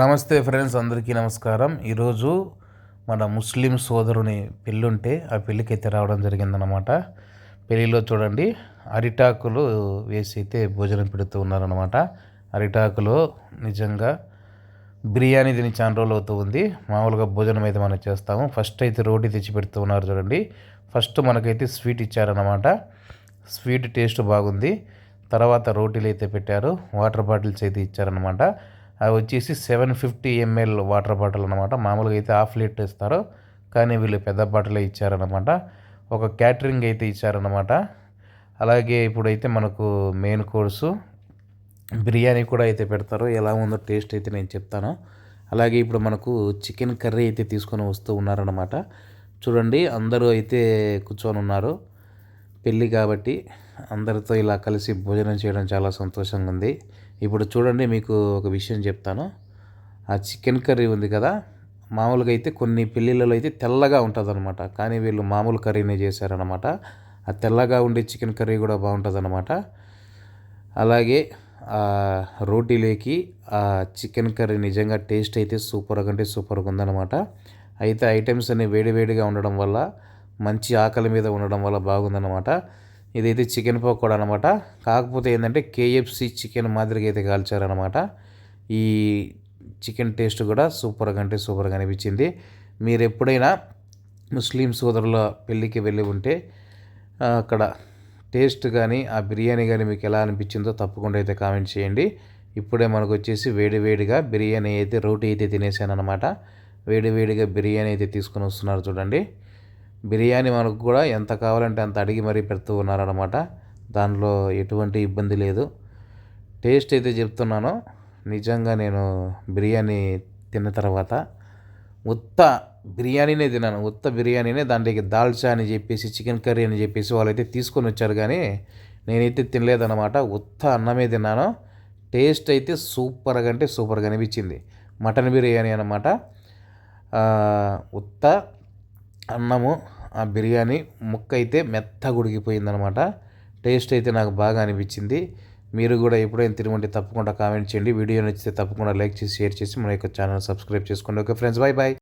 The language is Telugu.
నమస్తే ఫ్రెండ్స్ అందరికీ నమస్కారం. ఈరోజు మన ముస్లిం సోదరుని పెళ్ళుంటే ఆ పెళ్ళికి అయితే రావడం జరిగిందనమాట పెళ్ళిలో చూడండి అరిటాకులు వేసి అయితే భోజనం పెడుతూ ఉన్నారనమాట అరిటాకులో నిజంగా బిర్యానీ తిని చాలా రోజులు అవుతూ ఉంది. మామూలుగా భోజనం అయితే మనం చేస్తాము. ఫస్ట్ అయితే రోటీ తెచ్చి పెడుతూ ఉన్నారు చూడండి. ఫస్ట్ మనకైతే స్వీట్ ఇచ్చారనమాట స్వీట్ టేస్ట్ బాగుంది. తర్వాత రోటీలు అయితే పెట్టారు. వాటర్ బాటిల్స్ అయితే ఇచ్చారనమాట అవి వచ్చేసి seven fifty ML water bottle అనమాట మామూలుగా అయితే హాఫ్ లీటర్ ఇస్తారు. కానీ వీళ్ళు పెద్ద బాటిలే ఇచ్చారనమాట ఒక క్యాటరింగ్ అయితే ఇచ్చారనమాట అలాగే ఇప్పుడైతే మనకు మెయిన్ కోర్సు బిర్యానీ కూడా అయితే పెడతారు. ఎలా ఉందో టేస్ట్ అయితే నేను చెప్తాను. అలాగే ఇప్పుడు మనకు చికెన్ కర్రీ అయితే తీసుకొని వస్తూ ఉన్నారనమాట చూడండి అందరూ అయితే కూర్చొని ఉన్నారు. పెళ్ళి కాబట్టి అందరితో ఇలా కలిసి భోజనం చేయడం చాలా సంతోషంగా ఉంది. ఇప్పుడు చూడండి మీకు ఒక విషయం చెప్తాను. ఆ చికెన్ కర్రీ ఉంది కదా మామూలుగా అయితే కొన్ని పెళ్ళిళ్ళలో అయితే తెల్లగా ఉంటుంది అనమాట కానీ వీళ్ళు మామూలు కర్రీనే చేశారనమాట ఆ తెల్లగా ఉండే చికెన్ కర్రీ కూడా బాగుంటుంది అనమాట అలాగే ఆ రోటీలోకి ఆ చికెన్ కర్రీ నిజంగా టేస్ట్ అయితే సూపర్గా అంటే సూపర్గా ఉందన్నమాట. అయితే ఐటమ్స్ అన్ని వేడివేడిగా ఉండడం వల్ల మంచి ఆకలి మీద ఉండడం వల్ల బాగుందన్నమాట. ఇదైతే చికెన్ పకోడా అనమాట కాకపోతే ఏంటంటే కేఎఫ్సి చికెన్ మాదిరిగా అయితే కాల్చారనమాట ఈ చికెన్ టేస్ట్ కూడా సూపర్గా అంటే సూపర్గా అనిపించింది. మీరు ఎప్పుడైనా ముస్లిం సోదరుల పెళ్ళికి వెళ్ళి ఉంటే అక్కడ టేస్ట్ కానీ ఆ బిర్యానీ కానీ మీకు ఎలా అనిపించిందో తప్పకుండా అయితే కామెంట్ చేయండి. ఇప్పుడే మనకు వచ్చేసి వేడి వేడిగా బిర్యానీ అయితే రోటీ అయితే తినేసాను అనమాట వేడి వేడిగా బిర్యానీ అయితే తీసుకొని వస్తున్నారు చూడండి. బిర్యానీ మనకు కూడా ఎంత కావాలంటే అంత అడిగి మరీ పెడుతూ ఉన్నారనమాట దానిలో ఎటువంటి ఇబ్బంది లేదు. టేస్ట్ అయితే చెప్తున్నాను. నిజంగా నేను బిర్యానీ తిన్న తర్వాత ఉత్త బిర్యానీనే తిన్నాను. ఉత్త బిర్యానీనే దాంట్లోకి దాల్చా అని చెప్పేసి చికెన్ కర్రీ అని చెప్పేసి వాళ్ళైతే తీసుకొని వచ్చారు కానీ నేనైతే తినలేదన్నమాట. ఉత్త అన్నమే తిన్నాను. టేస్ట్ అయితే సూపర్గా అంటే సూపర్గా అనిపించింది. మటన్ బిర్యానీ అనమాట ఉత్త అన్నము ఆ బిర్యానీ ముక్క అయితే మెత్తగా ఉడికిపోయిందనమాట టేస్ట్ అయితే నాకు బాగా అనిపించింది. మీరు కూడా ఎప్పుడైనా తినమంటే తప్పకుండా కామెంట్ చేయండి. వీడియో నచ్చితే తప్పకుండా లైక్ చేసి షేర్ చేసి మన యొక్క ఛానల్ సబ్స్క్రైబ్ చేసుకోండి. Okay friends bye bye